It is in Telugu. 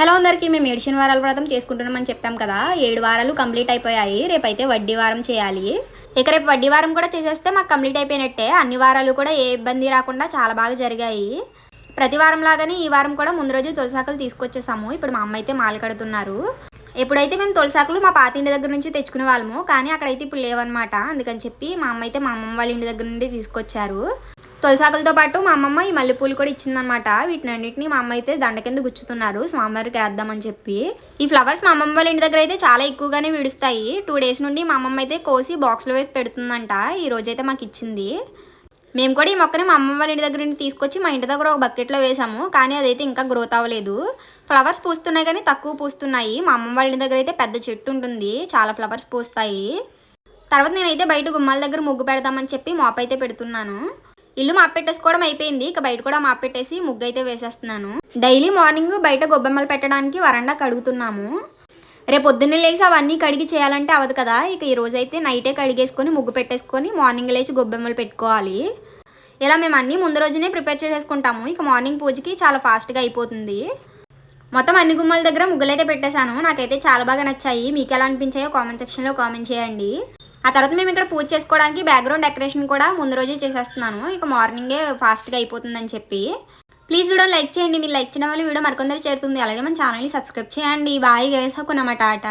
హలో అందరికీ మేము ఏడు వారాల వ్రతం చేసుకుంటున్నామని చెప్పాం కదా. ఏడు వారాలు కంప్లీట్ అయిపోయాయి. రేపైతే వడ్డీ వారం చేయాలి. ఇక రేపు వడ్డీ వారం కూడా చేసేస్తే మాకు కంప్లీట్ అయిపోయినట్టే. అన్ని వారాలు కూడా ఏ ఇబ్బంది రాకుండా చాలా బాగా జరిగాయి. ప్రతి వారం లాగానే ఈ వారం కూడా ముందు రోజు తులసాకులు తీసుకొచ్చేసాము. ఇప్పుడు మా అమ్మ అయితే మాల కడుతున్నారు. ఎప్పుడైతే మేము తులసాకులు మా పాత ఇంటి దగ్గర నుంచి తెచ్చుకునే వాళ్ళము కానీ అక్కడైతే ఇప్పుడు లేవన్నమాట. అందుకని చెప్పి మా అమ్మ అయితే మా అమ్మమ్మ వాళ్ళ ఇంటి దగ్గర నుండి తీసుకొచ్చారు. తులసాకులతో పాటు మా అమ్మమ్మ ఈ మల్లెపూలు కూడా ఇచ్చిందనమాట వీటిని అన్నింటినీ మా అమ్మ అయితే దండ కింద గుచ్చుతున్నారు. స్వామివారికి వేద్దామని చెప్పి. ఈ ఫ్లవర్స్ మా అమ్మమ్మ వాళ్ళ ఇంటి దగ్గర అయితే చాలా ఎక్కువగానే విడుస్తాయి. టూ డేస్ నుండి మా అమ్మమ్మ అయితే కోసి బాక్స్లో వేసి పెడుతుందంట. ఈ రోజైతే మాకు ఇచ్చింది. మేము కూడా ఈ మొక్కని మా అమ్మమ్మ వాళ్ళ ఇంటి దగ్గర నుండి తీసుకొచ్చి మా ఇంటి దగ్గర ఒక బకెట్లో వేసాము. కానీ అదైతే ఇంకా గ్రోత్ అవ్వలేదు. ఫ్లవర్స్ పూస్తున్నాయి కానీ తక్కువ పూస్తున్నాయి. మా అమ్మమ్మ వాళ్ళ ఇంటి దగ్గర అయితే పెద్ద చెట్టు ఉంటుంది. చాలా ఫ్లవర్స్ పూస్తాయి. తర్వాత నేనైతే బయట గుమ్మాల దగ్గర ముగ్గు పెడదామని చెప్పి మాప్ అయితే పెడుతున్నాను. ఇల్లు మాపెట్టేసుకోవడం అయిపోయింది. ఇక బయట కూడా మాపెట్టేసి ముగ్గు అయితే వేసేస్తున్నాను. డైలీ మార్నింగ్ బయట గొబ్బెమ్మలు పెట్టడానికి వరండా కడుగుతున్నాము. రేపు పొద్దున్నే లేచి అవన్నీ కడిగి చేయాలంటే అవదు కదా. ఇక ఈ రోజు అయితే నైటే కడిగేసుకొని ముగ్గు పెట్టేసుకొని మార్నింగ్ లేచి గొబ్బెమ్మలు పెట్టుకోవాలి. ఇలా మేము అన్నీ ముందు రోజునే ప్రిపేర్ చేసేసుకుంటాము. ఇక మార్నింగ్ పూజకి చాలా ఫాస్ట్గా అయిపోతుంది. మొత్తం అన్ని గుమ్మల దగ్గర ముగ్గులైతే పెట్టేశాను. నాకైతే చాలా బాగా నచ్చాయి. మీకు ఎలా అనిపించాయో కామెంట్ సెక్షన్లో కామెంట్ చేయండి. ఆ తర్వాత మేము ఇక్కడ పూజ చేసుకోవడానికి బ్యాక్గ్రౌండ్ డెకరేషన్ కూడా ముందు రోజే చేసేస్తున్నాను. ఇక మార్నింగే ఫాస్ట్గా అయిపోతుందని చెప్పి. ప్లీజ్ వీడియో లైక్ చేయండి. మీరు లైక్ చేయడం వల్ల వీడియో మరికొందరు చేరుతుంది. అలాగే మన ఛానల్ని సబ్స్క్రైబ్ చేయండి. బాయ్ గైస్ హక్కునమాట ఆట